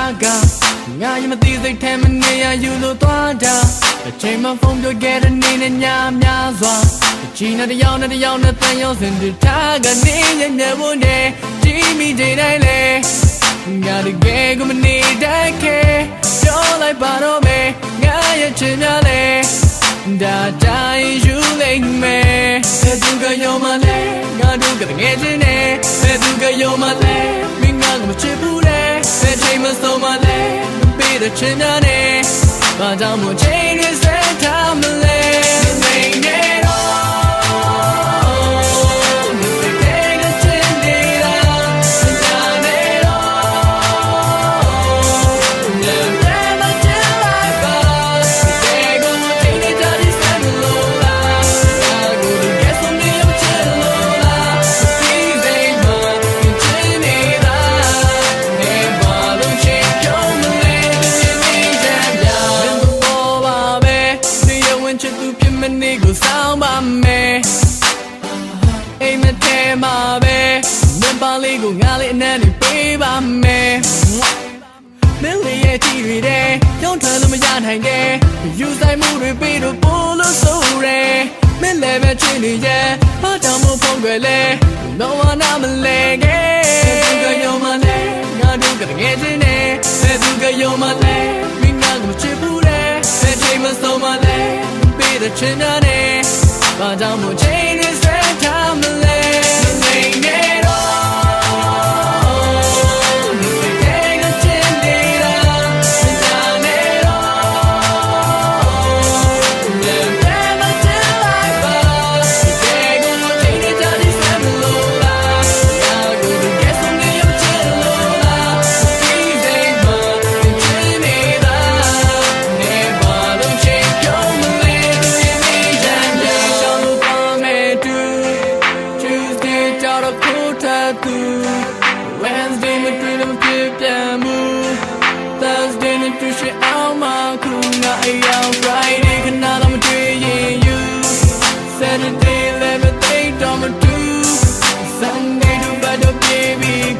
စားကငါရင်မသိစိတ်ထဲမနေရယူလို့သွားတာအချိန်မှဖုန်းပြောခဲ့တဲ့နေနဲ့ညများစွာအချင်းနဲ့တယောက်နဲ့တယောက်နဲ့တန်ရုံစင်တူထားကနေညညဖို့နေဒီမိတဲ့တိုင်းလေငါတကယ်ကိုမနေတတ်ခဲ့ပြောလိုက်ပါတော့မယ်ငါရဲ့ချင်များလေဒါတိုင်းယူလိုက်မယ်ဘယ်သူကရောမလဲငါတို့ကတကယ်ချင်းနေဘယ်သူကရောမလဲ တဲ့ချင်များနေဘာကြောင့်မို့ချိန်တွေ လေးကိုငါလေးအနံ့လေးပေးပါမယ်မင်းလေးရဲ့ကြည့်တွေတဲ့ကြောင်းထလို့မရနိုင်တဲ့ယူဆိုင်မှုတွေပြီးတော့ပို့လို့ဆိုရဲမင်းလည်းပဲချွေနေရဲ့ဘာကြောင့်မို့ဖုန်းွယ်လဲတော့ဝနာမလဲခဲ့သူကယုံမလဲငါတို့ကတကယ်ချင်းနေဘယ်သူကယုံမလဲမင်းငါကမချစ်ဘူးလေဘယ်ချိန်မှဆုံးမလဲပေးတဲ့ချင်တဲ့ဘာကြောင့်မို့ချိန်တွေစဲထားမလဲ Wednesday ne plus le plus plein Thursday ne plus chez Alma Kuna et on Friday que nada me treating you. Saturday let me take down my two Sunday do baby.